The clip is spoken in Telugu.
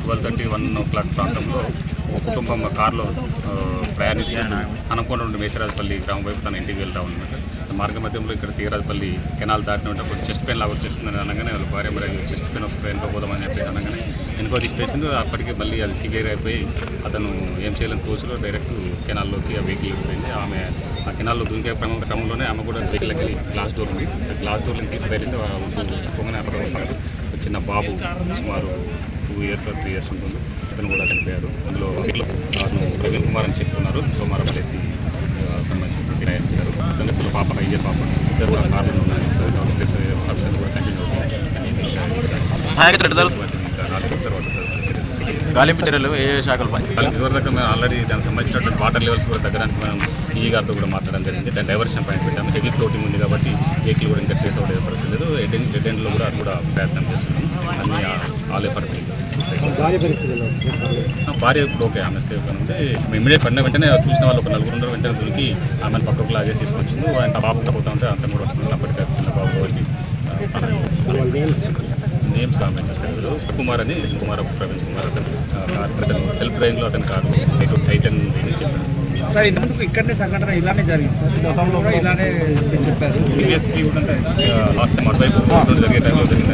Twelve thirty one o'clock ప్రాంతంలో కుటుంబం కారులో ఆ, ప్రయాణిస్తుంది అనుకోండి నుండి మేచరాజపల్లి గ్రామం వైపు తన ఇంటికి వెళ్తా ఉన్నమాట. మార్గ మధ్యంలో ఇక్కడ తీరాజపల్లి కెనాల్ దాటినప్పుడు చెస్ట్ పెయిన్ లాగా వచ్చేస్తుందని అనగానే వాళ్ళ భార్య మరి చెస్ట్ పెయిన్ వస్తుంది ఎంతో పోదామని చెప్పేసి అనగానే వెనుక తిప్పేసింది. అప్పటికే మళ్ళీ అది సివియర్ అయిపోయి అతను ఏం చేయాలని తోచులో డైరెక్ట్ కెనాల్లోకి ఆ వెహికల్ వెళ్ళిపోయింది. ఆమె ఆ కెనాల్లో దూకే క్రమం క్రమంలోనే ఆమె కూడా వెహికల్కి వెళ్ళి గ్లాస్ డోర్ ఉంది. గ్లాస్ డోర్ని తీసి బయట పొంగనే అక్కడ ఒక చిన్న బాబు సుమారు టూ ఇయర్స్ త్రీ ఇయర్స్ ఉంటుంది అతను కూడా చనిపోయారు అందులో అతను ప్రవీణ్ కుమార్ అని చెప్తున్నారు సోమార కలిసి సంబంధించిన ఫిర్యాదు చేశారు అతను అసలు పాప ఫైవ్ ఇయర్స్ పాప ఇద్దరు కూడా కార్లు ఉన్నాయి కూడా కంటిన్యూ అవుతుంది గాలింపు చర్యలు ఏ ఏ శాఖలు పని ఇదివరకు మేము ఆల్రెడీ దానికి సంబంధించినటువంటి వాటర్ లెవెల్స్ కూడా తగ్గడానికి మనం ఈ గారితో కూడా మాట్లాడడం జరిగింది. దాని డైవర్షన్ పాయింట్ పెట్టాము. హెవీ ఫ్లోటింగ్ ఉంది కాబట్టి వెహికల్ కూడా ఇంకా ట్రేస్ అవ్వలేదు పరిస్థితి లేదు. ఎడెన్ ఎడెన్లో కూడా అది కూడా ప్రయత్నం చేస్తున్నాం అన్ని ఆల్ పరిస్థితుల్లో భార్య ఇప్పుడు ఓకే ఆమె సేఫ్ అని ఉంది. ఇమీడియట్ పడిన వెంటనే చూసిన వాళ్ళు ఒక నలుగురు ఉండరు వెంటనే దొరికి ఆమెను పక్కకు లాగేసి తీసుకొచ్చింది. ఆయన బాబు పోతా ఉంటే అంత కూడా చిన్న బాబు వాళ్ళకి నేమ్స్ ఆమె సెల్ కుమార్ అని కుమార్ ప్రవీణ్ కుమార్ అతను అతను సెల్ఫ్ డ్రైవింగ్లో అతను కారు ఐటెన్ చెప్పారు. సార్ ఇంతకు ఇక్కడనే సంఘటన ఇలానే జరిగింది సార్. గతంలో కూడా ఇలానే చెప్పారు. ప్రీవియస్లీ కూడా లాస్ట్ టైం అటువైపు జరిగే టైంలో సిక్స్